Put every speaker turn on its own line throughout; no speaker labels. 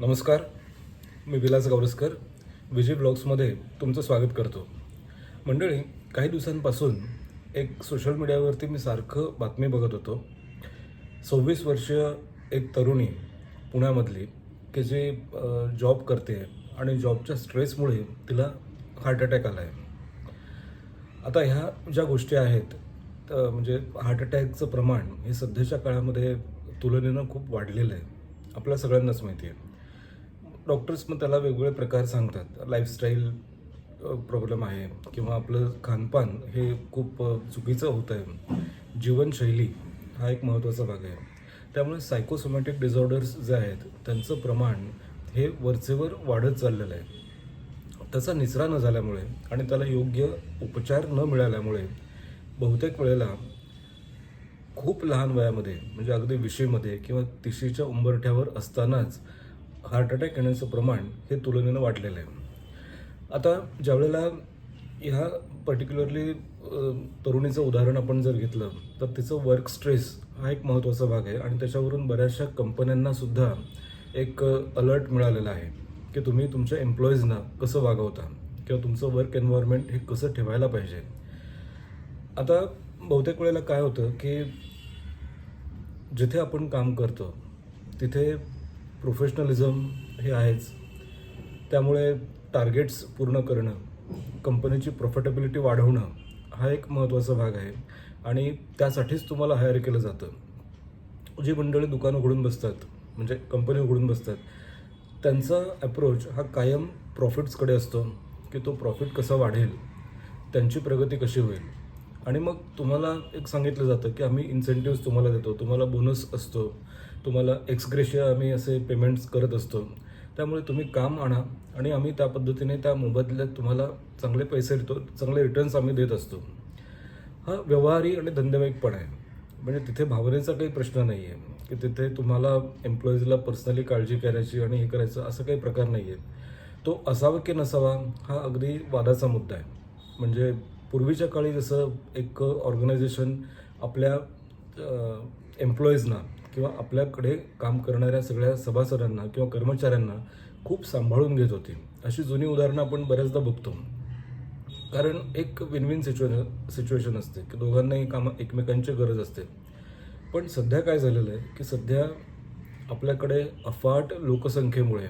नमस्कार मी विलास गावरसकर विजय ब्लॉग्समध्ये तुमचं स्वागत करतो. मंडळी काही दिवसांपासून एक सोशल मीडियावरती मी सारखं बातमी बघत होतो. सव्वीस वर्षीय एक तरुणी पुण्यामधली की जे जॉब करते आणि जॉबच्या स्ट्रेसमुळे तिला हार्ट अटॅक आला आहे आता ह्या ज्या गोष्टी आहेत तर म्हणजे हार्ट अटॅकचं प्रमाण हे सध्याच्या काळामध्ये तुलनेनं खूप वाढलेलं आहे. आपल्या सगळ्यांनाच माहिती आहे. डॉक्टर्स मग त्याला वेगवेगळे प्रकार सांगतात. लाईफस्टाईल प्रॉब्लेम आहे किंवा आपलं खानपान हे खूप चुकीचं होतं आहे. जीवनशैली हा एक महत्त्वाचा भाग आहे. त्यामुळे सायकोसोमॅटिक डिझॉर्डर्स जे आहेत त्यांचं प्रमाण हे वरचेवर वाढत चाललेलं आहे. त्याचा निचरा न झाल्यामुळे आणि त्याला योग्य उपचार न मिळाल्यामुळे बहुतेक वेळेला खूप लहान वयामध्ये म्हणजे अगदी विशीमध्ये किंवा तिशीच्या उंबरठ्यावर असतानाच हार्ट अटॅक येण्याचं प्रमाण हे तुलनेनं वाढलेलं आहे. आता ज्यावेळेला ह्या पर्टिक्युलरली तरुणीचं उदाहरण आपण जर घेतलं तर तिचं वर्क स्ट्रेस हा एक महत्त्वाचा भाग आहे आणि त्याच्यावरून बऱ्याचशा कंपन्यांना सुद्धा एक अलर्ट मिळालेला आहे की तुम्ही तुमच्या एम्प्लॉईजना कसं वागवता किंवा तुमचं वर्क एन्व्हायरमेंट हे कसं ठेवायला पाहिजे. आता बहुतेक वेळेला काय होतं की जिथे आपण काम करतो तिथे प्रोफेशनलिझम हे आहेच. त्यामुळे टार्गेट्स पूर्ण करणं कंपनीची प्रॉफिटेबिलिटी वाढवणं हा एक महत्त्वाचा भाग आहे आणि त्यासाठीच तुम्हाला हायर केलं जातं. जी मंडळी दुकान उघडून बसतात म्हणजे कंपनी उघडून बसतात त्यांचा अप्रोच हा कायम प्रॉफिट्सकडे असतो की तो प्रॉफिट कसा वाढेल त्यांची प्रगती कशी होईल. आणि मग तुम्हाला एक सांगितलं जातं की आम्ही इन्सेंटिव्ह तुम्हाला देतो तुम्हाला बोनस असतो. तुम्हाला एक्सग्रेशिया आम्ही असे पेमेंट्स करत असतो. त्यामुळे तुम्ही काम आणा आणि आम्ही त्या पद्धतीने त्या मोबदल्यात तुम्हाला चांगले पैसे देतो चांगले रिटर्न्स आम्ही देत असतो. हा व्यवहारी आणि धंदेवाईकपणा आहे. म्हणजे तिथे भावनेचा काही प्रश्न नाही आहे की तिथे तुम्हाला एम्प्लॉईजला पर्सनली काळजी करायची आणि हे करायचं असं काही प्रकार नाही आहे तो असावा की नसावा हा अगदी वादाचा मुद्दा आहे. म्हणजे पूर्वीच्या काळी जसं एक ऑर्गनायझेशन आपल्या एम्प्लॉईजना किंवा आपल्याकडे काम करणाऱ्या सगळ्या सभासदांना किंवा कर्मचाऱ्यांना खूप सांभाळून घेत होती. अशी जुनी उदाहरणं आपण बऱ्याचदा बघतो. कारण एक विन विन सिच्युएशन सिच्युएशन असते की दोघांनाही काम एकमेकांची गरज असते. पण सध्या काय झालेलं आहे की सध्या आपल्याकडे अफाट लोकसंख्येमुळे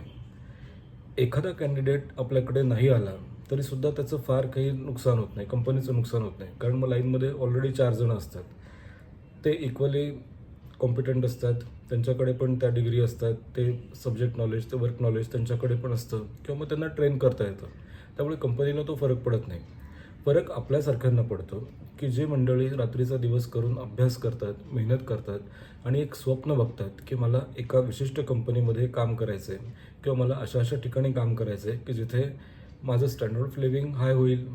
एखादा कॅन्डिडेट आपल्याकडे नाही आला तरीसुद्धा त्याचं फार काही नुकसान होत नाही कंपनीचं नुकसान होत नाही. कारण मग लाईनमध्ये ऑलरेडी चार जणं असतात. ते इक्वली कॉम्पिटंट असतात त्यांच्याकडे पण त्या डिग्री असतात ते सब्जेक्ट नॉलेज ते वर्क नॉलेज त्यांच्याकडे पण असतं किंवा मग त्यांना ट्रेन करता येतं. त्यामुळे कंपनीला तो फरक पडत नाही. फरक आपल्यासारख्यांना पडतो की जे मंडळी रात्रीचा दिवस करून अभ्यास करतात मेहनत करतात आणि एक स्वप्न बघतात की मला एका विशिष्ट कंपनीमध्ये काम करायचं आहे किंवा मला अशा अशा ठिकाणी काम करायचं आहे की जिथे माझं स्टँडर्ड ऑफ लिव्हिंग हाय होईल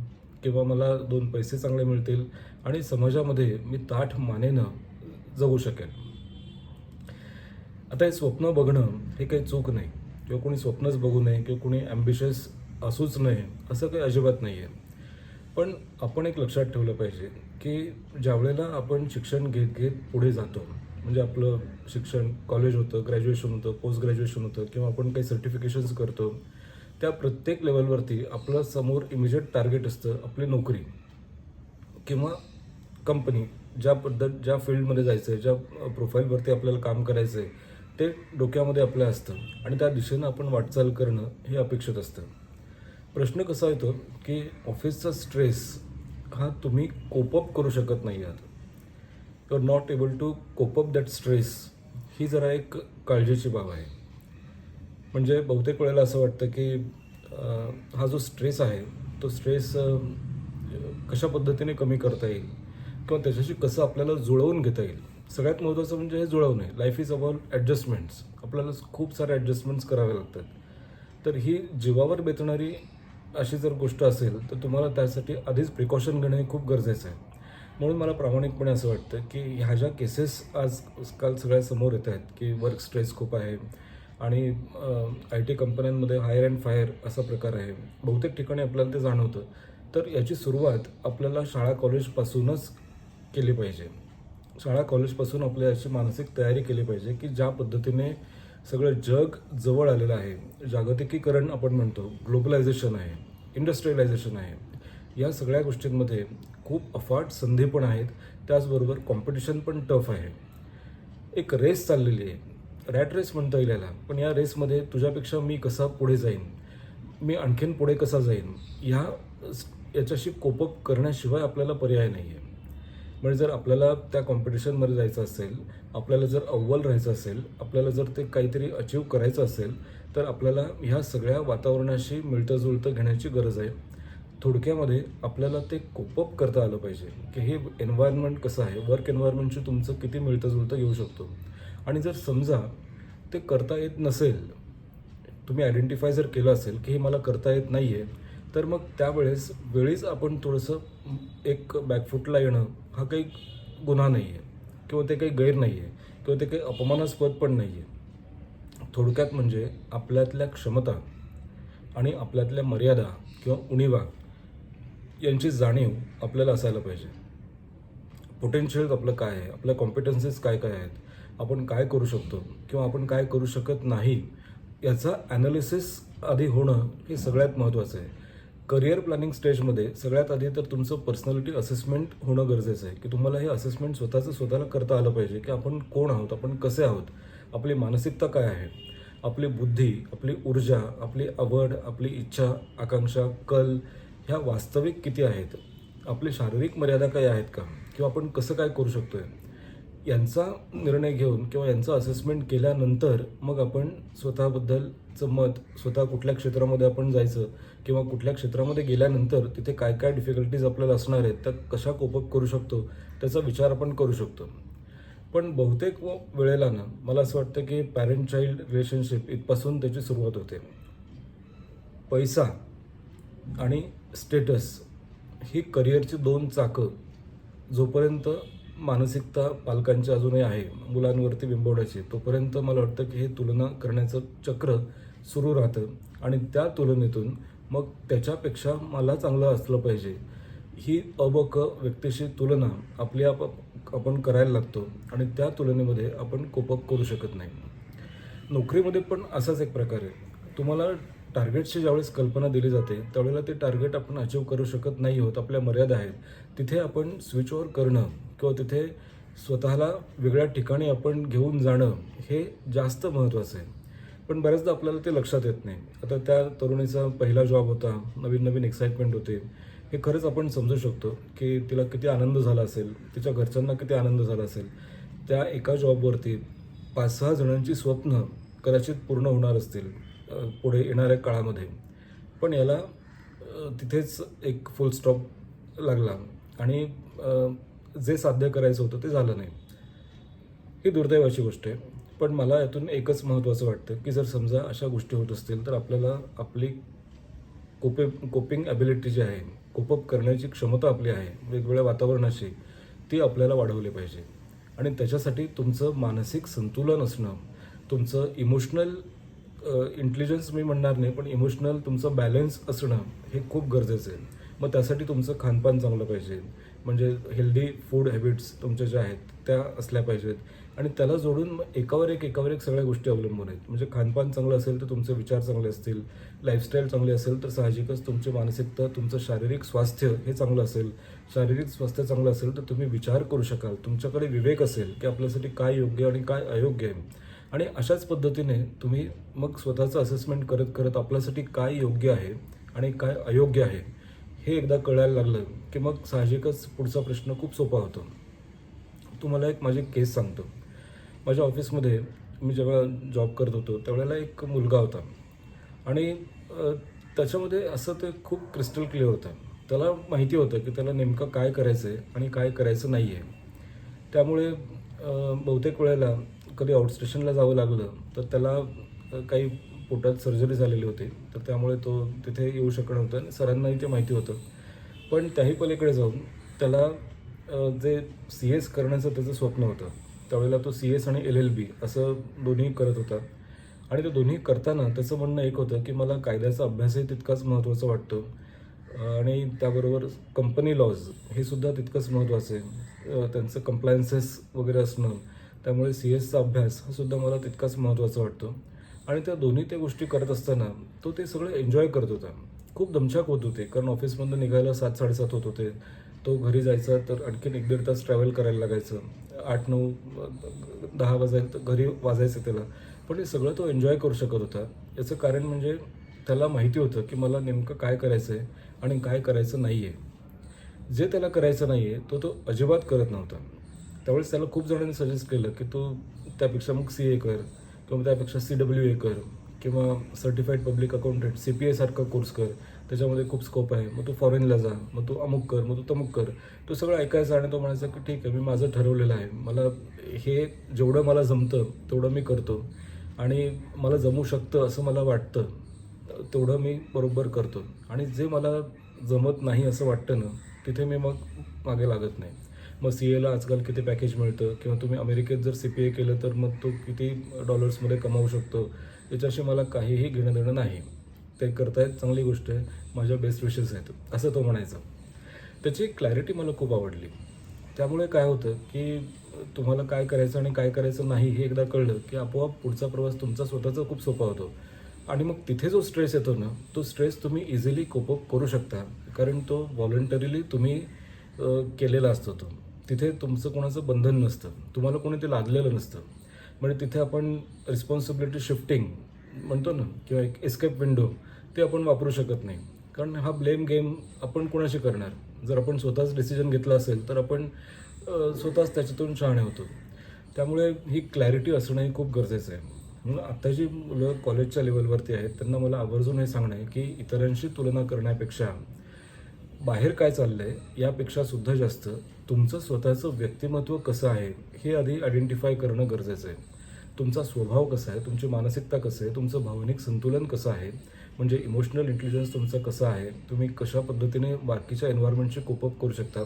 किंवा मला दोन पैसे चांगले मिळतील आणि समाजामध्ये मी ताठ मानेनं जगू शकेन. आता हे स्वप्न बघणं हे काही चूक नाही. किंवा कोणी स्वप्नच बघू नये किंवा कोणी ॲम्बिशियस असूच नये असं काही अजिबात नाही आहे पण आपण एक लक्षात ठेवलं पाहिजे की ज्यावेळेला आपण शिक्षण घेत घेत पुढे जातो म्हणजे आपलं शिक्षण कॉलेज होतं ग्रॅज्युएशन होतं पोस्ट ग्रॅज्युएशन होतं किंवा आपण काही सर्टिफिकेशन्स करतो त्या प्रत्येक लेवलवरती आपलं समोर इमिजिएट टार्गेट असतं आपली नोकरी किंवा कंपनी ज्या पद्धत ज्या फील्डमध्ये जायचं आहे ज्या प्रोफाईलवरती आपल्याला काम करायचं आहे ते डोक्यामध्ये आपल्या असतं आणि त्या दिशेनं आपण वाटचाल करणं हे अपेक्षित असतं. प्रश्न कसा येतो की ऑफिसचा स्ट्रेस हा तुम्ही कोपअप करू शकत नाही आहात. You are not able to cope up that stress ही जरा एक काळजीची बाब आहे. म्हणजे बहुतेक वेळेला असं वाटतं की हा जो स्ट्रेस आहे तो स्ट्रेस कशा पद्धतीने कमी करता येईल? किंवा त्याच्याशी कसं आपल्याला जुळवून घेता येईल? सगळ्यात महत्त्वाचं म्हणजे हे जुळवणे. लाईफ इज अबाउट ॲडजस्टमेंट्स आपल्याला खूप सारे ॲडजस्टमेंट्स करावे लागतात. तर ही जीवावर बेतणारी अशी जर गोष्ट असेल तर तुम्हाला त्यासाठी आधीच प्रिकॉशन घेणं हे खूप गरजेचं आहे. म्हणून मला प्रामाणिकपणे असं वाटतं की ह्या ज्या केसेस आजकाल सगळ्या समोर येत आहेत की वर्क स्ट्रेस खूप आहे आणि आय टी कंपन्यांमध्ये हायर अँड फायर असा प्रकार आहे बहुतेक ठिकाणी आपल्याला ते जाणवतं. तर याची सुरुवात आपल्याला शाळा कॉलेजपासूनच केली पाहिजे. शाळा कॉलेजपासून आपली अशी मानसिक तयारी केली पाहिजे की ज्या पद्धतीने सगळं जग जवळ आलेलं आहे. जागतिकीकरण आपण म्हणतो ग्लोबलायझेशन आहे इंडस्ट्रियलायझेशन आहे. या सगळ्या गोष्टींमध्ये खूप अफाट संधी पण आहेत. त्याचबरोबर कॉम्पिटिशन पण टफ आहे. एक रेस चाललेली आहे. रॅट रेस म्हणता येईल याला. पण या रेसमध्ये तुझ्यापेक्षा मी कसा पुढे जाईन? मी आणखीन पुढे कसा जाईन? ह्या याच्याशी कोपअप करण्याशिवाय आपल्याला पर्याय नाही आहे म्हणजे जर आपल्याला त्या कॉम्पिटिशनमध्ये जायचं असेल आपल्याला जर अव्वल राहायचं असेल आपल्याला जर ते काहीतरी अचीव करायचं असेल तर आपल्याला ह्या सगळ्या वातावरणाशी मिळतं जुळतं घेण्याची गरज आहे. थोडक्यामध्ये आपल्याला ते कोपअप करता आलं पाहिजे की हे एन्व्हायरमेंट कसं आहे वर्क एन्व्हायरमेंटशी तुमचं किती मिळतं जुळतं येऊ शकतो. आणि जर समजा ते करता येत नसेल तुम्ही आयडेंटिफाय जर केलं असेल की हे मला करता येत नाही आहे तर मग त्यावेळेस वेळीच आपण थोडंसं एक बॅकफुटला येणं हा काही गुन्हा नाही आहे किंवा ते काही गैर नाही आहे किंवा ते काही अपमानास्पद पण नाही आहे थोडक्यात म्हणजे आपल्यातल्या क्षमता आणि आपल्यातल्या मर्यादा किंवा उणीवा यांची जाणीव आपल्याला असायला पाहिजे. पोटेन्शियल आपलं काय आहे? आपल्या कॉम्पिटन्सीज काय काय आहेत? आपण काय करू शकतो? किंवा आपण काय करू शकत नाही? याचा ॲनालिसिस आधी होणं हे सगळ्यात महत्त्वाचं आहे. करिअर प्लॅनिंग स्टेजमध्ये सगळ्यात आधी तर तुमचं पर्सनॅलिटी असेसमेंट होणं गरजेचं आहे की तुम्हाला हे असेसमेंट स्वतःचं स्वतःला करता आलं पाहिजे की आपण कोण आहोत आपण कसे आहोत आपली मानसिकता काय आहे आपली बुद्धी आपली ऊर्जा आपली आवड आपली इच्छा आकांक्षा कल ह्या वास्तविक किती आहेत आपली शारीरिक मर्यादा काय आहेत का किंवा आपण कसं काय करू शकतोय यांचा निर्णय घेऊन किंवा यांचं असेसमेंट केल्यानंतर मग आपण स्वतःबद्दलचं मत स्वतः कुठल्या क्षेत्रामध्ये आपण जायचं किंवा कुठल्या क्षेत्रामध्ये गेल्यानंतर तिथे काय काय डिफिकल्टीज आपल्याला असणार आहेत त्या कशा कोपअप करू शकतो त्याचा विचार आपण करू शकतो. पण बहुतेक वेळेला ना मला असं वाटतं की पॅरेंट चाइल्ड रिलेशनशिप इथपासून त्याची सुरुवात होते. पैसा आणि स्टेटस ही करिअरची दोन चाकं जोपर्यंत मानसिकता पालकांची अजूनही आहे मुलांवरती बिंबवण्याची. तोपर्यंत मला वाटतं की हे तुलना करण्याचं चक्र सुरू राहतं. आणि त्या तुलनेतून मग त्याच्यापेक्षा मला चांगलं असलं पाहिजे. ही अबक व्यक्तीशी तुलना आपली आप आपण करायला लागतो. आणि त्या तुलनेमध्ये आपण कोपअप करू शकत नाही. नोकरीमध्ये पण असाच एक प्रकार आहे. तुम्हाला टार्गेटची ज्यावेळेस कल्पना दिली जाते त्यावेळेला ते टार्गेट आपण अचीव करू शकत नाही होत आपल्या मर्यादा आहेत. तिथे आपण स्विच ओव्हर करणं किंवा तिथे स्वतःला वेगळ्या ठिकाणी आपण घेऊन जाणं हे जास्त महत्त्वाचं आहे. पण बऱ्याचदा आपल्याला ते लक्षात येत नाही. आता त्या तरुणीचा पहिला जॉब होता नवीन नवीन एक्साइटमेंट होते. हे खरंच आपण समजू शकतो की तिला किती आनंद झाला असेल तिच्या घरच्यांना किती आनंद झाला असेल. त्या एका जॉबवरती पाच सहा जणांची स्वप्न कदाचित पूर्ण होणार असतील. पुढे येणाऱ्या काळामध्ये. पण याला तिथेच एक फुल स्टॉप लागला. आणि जे साध्य करायचं होतं ते झालं नाही. ही दुर्दैवाची गोष्ट आहे. पण मला यातून एकच महत्त्वाचं वाटतं की जर समजा अशा गोष्टी होत असतील तर आपल्याला आपली कोपे कोपिंग ॲबिलिटी जी आहे कोपअप करण्याची क्षमता आपली आहे वेगवेगळ्या वातावरणाची ती आपल्याला वाढवली पाहिजे. आणि त्याच्यासाठी तुमचं मानसिक संतुलन असणं तुमचं इमोशनल इंटेलिजन्स मी म्हणणार नाही पण इमोशनल तुमचं बॅलन्स असणं हे खूप गरजेचं आहे. मग त्यासाठी तुमचं खानपान चांगलं पाहिजे. म्हणजे हेल्दी फूड हॅबिट्स तुमच्या ज्या आहेत त्या असल्या पाहिजेत. आणि त्याला जोडून मग एकावर एक एकावर एक सगळ्या गोष्टी अवलंबून आहेत. म्हणजे खानपान चांगलं असेल तर तुमचे विचार चांगले असतील. लाईफस्टाईल चांगली असेल तर साहजिकच तुमची मानसिकता तुमचं शारीरिक स्वास्थ्य हे चांगलं असेल. शारीरिक स्वास्थ्य चांगलं असेल तर तुम्ही विचार करू शकाल. तुमच्याकडे विवेक असेल की आपल्यासाठी काय योग्य आणि काय अयोग्य आहे. आणि अशाच पद्धतीने तुम्ही मग स्वतःचं असेसमेंट करत करत आपल्यासाठी काय योग्य आहे आणि काय अयोग्य आहे हे एकदा कळायला लागलं की मग साहजिकच पुढचा प्रश्न खूप सोपा होतो. तुम्हाला एक माझी केस सांगतो. माझ्या ऑफिसमध्ये मी जेव्हा जॉब करत होतो त्यावेळेला एक मुलगा होता. आणि त्याच्यामध्ये असं ते खूप क्रिस्टल क्लिअर होतं. त्याला माहिती होतं की त्याला नेमकं काय करायचं आहे आणि काय करायचं नाही आहे त्यामुळे बहुतेक वेळेला कधी आउटस्टेशनला जावं लागलं तर त्याला काही पोटात सर्जरी झालेली होती. तर त्यामुळे तो तिथे येऊ शकत नव्हतं आणि सरांनाही ते माहिती होतं. पण त्याही पलीकडे जाऊन त्याला जे सी एस करण्याचं त्याचं स्वप्न होतं त्यावेळेला तो सी एस आणि एल एल बी असं दोन्ही करत होता. आणि ते दोन्ही करताना त्याचं म्हणणं एक होतं की मला कायद्याचा अभ्यासही तितकाच महत्त्वाचा वाटतो. आणि त्याबरोबर कंपनी लॉज हे सुद्धा तितकंच महत्त्वाचं आहे. त्यांचं कम्प्लायन्सेस वगैरे असणं त्यामुळे सी एसचा अभ्यास हा सुद्धा मला तितकाच महत्त्वाचा वाटतो. आणि त्या दोन्ही त्या गोष्टी करत असताना तो ते सगळं एन्जॉय करत होता. खूप दमछाक होत होते कारण ऑफिसमधून निघायला सात साडेसात होत होते. तो घरी जायचा तर आणखीन एक दीड तास ट्रॅव्हल करायला लागायचं. आठ नऊ दहा वाजायला तर घरी वाजायचं त्याला. पण हे सगळं तो एन्जॉय करू शकत होता. याचं कारण म्हणजे त्याला माहिती होतं की मला नेमकं काय करायचं आहे आणि काय करायचं नाही आहे जे त्याला करायचं नाही आहे तो तो अजिबात करत नव्हता. त्यावेळेस त्याला खूप जणांनी सजेस्ट केलं की तू त्यापेक्षा मग सी ए कर किंवा त्यापेक्षा सी डब्ल्यू ए कर किंवा certified public accountant C P एसारखा course कर. त्याच्यामध्ये खूप स्कोप आहे. मग तू फॉरेनला जा. मग तू अमुक कर. मग तू तमुक कर. तो सगळं ऐकायचा आणि तो म्हणायचा की ठीक आहे मी माझं ठरवलेलं आहे. मला हे जेवढं मला जमतं तेवढं मी करतो. आणि मला जमू शकतं असं मला वाटतं तेवढं मी बरोबर करतो. आणि जे मला जमत नाही असं वाटतं ना तिथे मी मग मागे लागत नाही. मग सी एला आजकाल किती पॅकेज मिळतं? किंवा तुम्ही अमेरिकेत जर सी पी ए केलं तर मग तो किती डॉलर्समध्ये कमावू शकतो? याच्याशी मला काहीही घेणं देणं नाही. ते करतायत चांगली गोष्ट आहे. माझ्या बेस्ट विशेस आहेत. असं तो म्हणायचा. त्याची क्लॅरिटी मला खूप आवडली. त्यामुळे काय होतं की तुम्हाला काय करायचं आणि काय करायचं नाही हे एकदा कळलं की आपोआप पुढचा प्रवास तुमचा स्वतःचा खूप सोपा होतो. आणि मग तिथे जो स्ट्रेस येतो ना तो स्ट्रेस तुम्ही इझिली कोपअप करू शकता. कारण तो व्हॉलंटरीली तुम्ही केलेला असतो तो. तिथे तुमचं कोणाचं बंधन नसतं. तुम्हाला कोणी ते लादलेलं नसतं. म्हणजे तिथे आपण रिस्पॉन्सिबिलिटी शिफ्टिंग म्हणतो ना किंवा एक एस्केप विंडो ते आपण वापरू शकत नाही. कारण हा ब्लेम गेम आपण कोणाशी करणार? जर आपण स्वतःच डिसिजन घेतला असेल तर आपण स्वतःच त्याच्यातून शहाणे होतो. त्यामुळे ही क्लॅरिटी असणं हे खूप गरजेचं आहे. म्हणून आत्ता जी मुलं कॉलेजच्या लेवलवरती आहेत त्यांना मला आवर्जून हे सांगणं आहे की इतरांशी तुलना करण्यापेक्षा बाहेर काय चाललंय यापेक्षा सुद्धा जास्त तुमचं स्वतःचं व्यक्तिमत्व कसं आहे हे आधी आयडेंटिफाय करणं गरजेचं आहे. तुमचा स्वभाव कसा आहे? तुमची मानसिकता कसं आहे? तुमचं भावनिक संतुलन कसं आहे? म्हणजे इमोशनल इंटेलिजन्स तुमचं कसं आहे? तुम्ही कशा पद्धतीने बाकीच्या एन्व्हायरमेंटशी कोपअप करू शकता?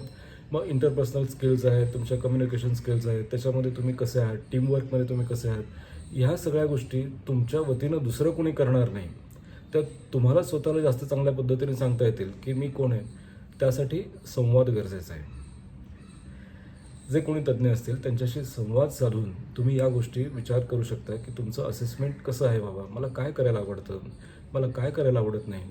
मग इंटरपर्सनल स्किल्स आहेत तुमच्या कम्युनिकेशन स्किल्स आहेत त्याच्यामध्ये तुम्ही कसे आहात? टीमवर्कमध्ये तुम्ही कसे आहात? ह्या सगळ्या गोष्टी तुमच्या वतीनं दुसरं कोणी करणार नाही. तर तुम्हाला स्वतःला जास्त चांगल्या पद्धतीने सांगता येतील की मी कोण आहे? त्यासाठी संवाद गरजेचा आहे. जे कोणी तज्ज्ञ असतील त्यांच्याशी संवाद साधून तुम्ही या गोष्टी विचार करू शकता की तुमचं असेसमेंट कसं आहे बाबा? मला काय करायला आवडतं? मला काय करायला आवडत नाही?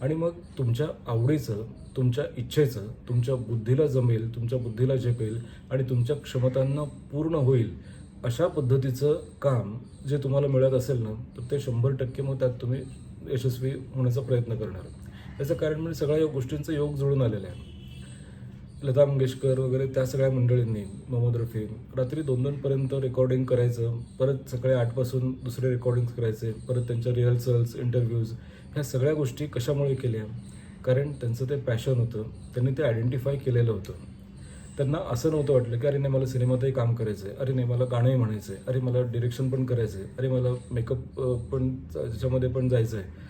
आणि मग तुमच्या आवडीचं तुमच्या इच्छेचं तुमच्या बुद्धीला जमेल तुमच्या बुद्धीला झेपेल आणि तुमच्या क्षमतांना पूर्ण होईल अशा पद्धतीचं काम जे तुम्हाला मिळत असेल ना तर ते शंभर टक्के मग त्यात तुम्ही यशस्वी होण्याचा प्रयत्न करणार. याचं कारण म्हणजे सगळ्या या गोष्टींचा योग जुळून आलेला आहे. लता मंगेशकर वगैरे त्या सगळ्या मंडळींनी मोहम्मद रफी रात्री दोन दोनपर्यंत रेकॉर्डिंग करायचं परत सकाळी आठपासून दुसरे रेकॉर्डिंग्स करायचे परत त्यांच्या रिहर्सल्स इंटरव्ह्यूज ह्या सगळ्या गोष्टी कशामुळे केल्या? कारण त्यांचं ते पॅशन होतं त्यांनी ते आयडेंटिफाय केलेलं होतं. त्यांना असं नव्हतं वाटलं की अरे नाही मला सिनेमातही काम करायचं आहे अरे नाही मला गाणंही म्हणायचं आहे अरे मला डिरेक्शन पण करायचं आहे अरे मला मेकअप पण त्याच्यामध्ये पण जायचं आहे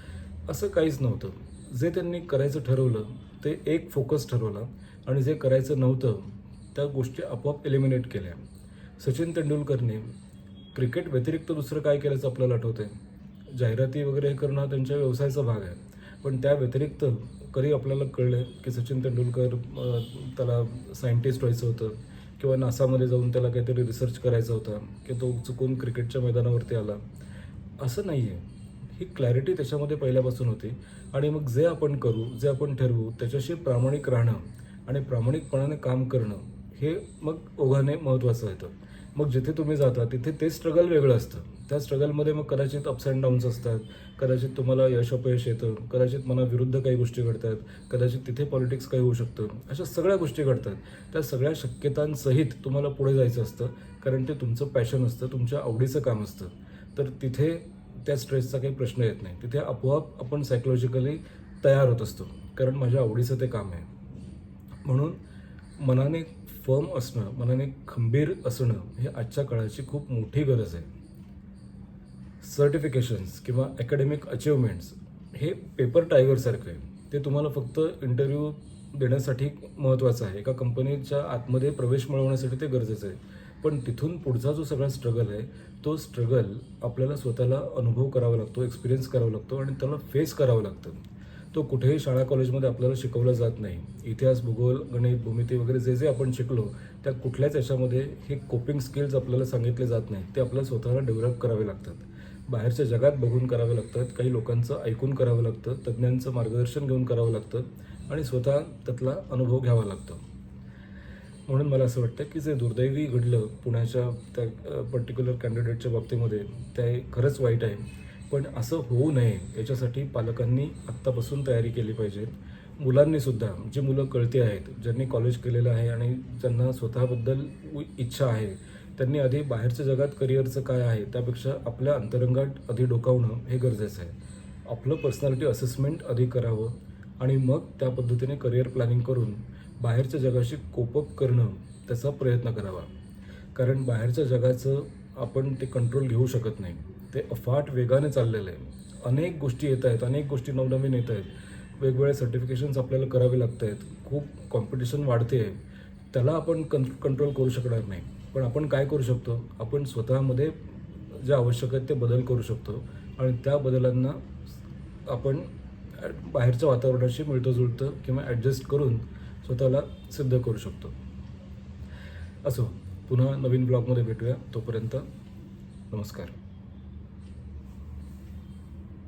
असं काहीच नव्हतं. जे त्यांनी करायचं ठरवलं ते एक फोकस ठरवला आणि जे करायचं नव्हतं त्या गोष्टी आपोआप एलिमिनेट केल्या. सचिन तेंडुलकरने क्रिकेट व्यतिरिक्त दुसरं काय केल्याचं आपल्याला आठवतंय? जाहिराती वगैरे हे करणं हा त्यांच्या व्यवसायाचा भाग आहे. पण त्या व्यतिरिक्त कधी आपल्याला कळलं की सचिन तेंडुलकर त्याला सायंटिस्ट व्हायचं होतं किंवा नासामध्ये जाऊन त्याला काहीतरी रिसर्च करायचा होता की तो चुकून क्रिकेटच्या मैदानावरती आला. असं नाही आहे ही क्लॅरिटी त्याच्यामध्ये पहिल्यापासून होती. आणि मग जे आपण करू जे आपण ठरवू त्याच्याशी प्रामाणिक राहणं आणि प्रामाणिकपणाने काम करणं हे मग ओघाने महत्त्वाचं येतं मग जिथे तुम्ही जाता तिथे ते स्ट्रगल वेगळं असतं. त्या स्ट्रगलमध्ये मग कदाचित अप्स अँड डाऊन्स असतात. कदाचित तुम्हाला यश अपयश येतं. कदाचित मनाविरुद्ध काही गोष्टी घडतात. कदाचित तिथे पॉलिटिक्स काही होऊ शकतं. अशा सगळ्या गोष्टी घडतात. त्या सगळ्या शक्यतांसहित तुम्हाला पुढे जायचं असतं. कारण ते तुमचं पॅशन असतं तुमच्या आवडीचं काम असतं. तर तिथे त्या स्ट्रेसचा काही प्रश्न येत नाही. तिथे आपोआप आपण सायकोलॉजिकली तयार होत असतो. कारण माझ्या आवडीचं ते काम आहे. म्हणून मनाने फर्म असणं मनाने खंबीर असणं हे आजच्या काळाची खूप मोठी गरज आहे. सर्टिफिकेशन्स किंवा अकॅडमिक अचिव्हमेंट्स हे पेपर टायगरसारखं आहे. ते तुम्हाला फक्त इंटरव्ह्यू देण्यासाठी महत्त्वाचं आहे. एका कंपनीच्या आतमध्ये प्रवेश मिळवण्यासाठी ते गरजेचं आहे. पण तिथून पुढचा जो सगळा स्ट्रगल आहे तो स्ट्रगल आपल्याला स्वतःला अनुभव करावा लागतो एक्सपिरियन्स करावा लागतो आणि त्याला फेस करावं लागतं. तो कुठेही शाळा कॉलेजमध्ये आपल्याला शिकवला जात नाही. इतिहास भूगोल गणित भूमिती वगैरे जे जे आपण शिकलो त्या कुठल्याच याच्यामध्ये हे कोपिंग स्किल्स आपल्याला सांगितले जात नाही. ते आपल्याला स्वतःला डेव्हलप करावे लागतात. बाहेरच्या जगात बघून करावे लागतात. काही लोकांचं ऐकून करावं लागतं. तज्ज्ञांचं मार्गदर्शन घेऊन करावं लागतं. आणि स्वतः त्यातला अनुभव घ्यावा लागतो. म्हणून मला असं वाटतं की जे दुर्दैवी घडलं पुण्याच्या त्या पर्टिक्युलर कॅन्डिडेटच्या बाबतीमध्ये ते खरंच वाईट आहे. पण असं होऊ नये याच्यासाठी पालकांनी आत्तापासून तयारी केली पाहिजे. मुलांनीसुद्धा जी मुलं कळती आहेत ज्यांनी कॉलेज केलेलं आहे आणि ज्यांना स्वतःबद्दल उ- इच्छा आहे त्यांनी आधी बाहेरच्या जगात करिअरचं काय आहे त्यापेक्षा आपल्या अंतरंगात आधी डोकावणं हे गरजेचं आहे. आपलं पर्सनॅलिटी असेसमेंट आधी करावं आणि मग त्या पद्धतीने करिअर प्लॅनिंग करून बाहेरच्या जगाशी कोपअप करणं त्याचा प्रयत्न करावा. कारण बाहेरच्या जगाचं आपण ते कंट्रोल घेऊ शकत नाही. ते अफाट वेगाने चाललेलं आहे. अनेक गोष्टी येत आहेत अनेक गोष्टी नवनवीन येत आहेत. वेगवेगळे सर्टिफिकेशन्स आपल्याला करावे लागत आहेत. खूप कॉम्पिटिशन वाढते आहे. त्याला आपण कं कंट्रोल करू शकणार नाही. पण आपण काय करू शकतो? आपण स्वतःमध्ये जे आवश्यक आहेत ते बदल करू शकतो. आणि त्या बदलांना आपण बाहेरच्या वातावरणाशी मिळतं जुळतं किंवा ॲडजस्ट करून स्वतःला सिद्ध करू शकतो. असो पुन्हा नवीन ब्लॉगमध्ये भेटूया. तोपर्यंत नमस्कार.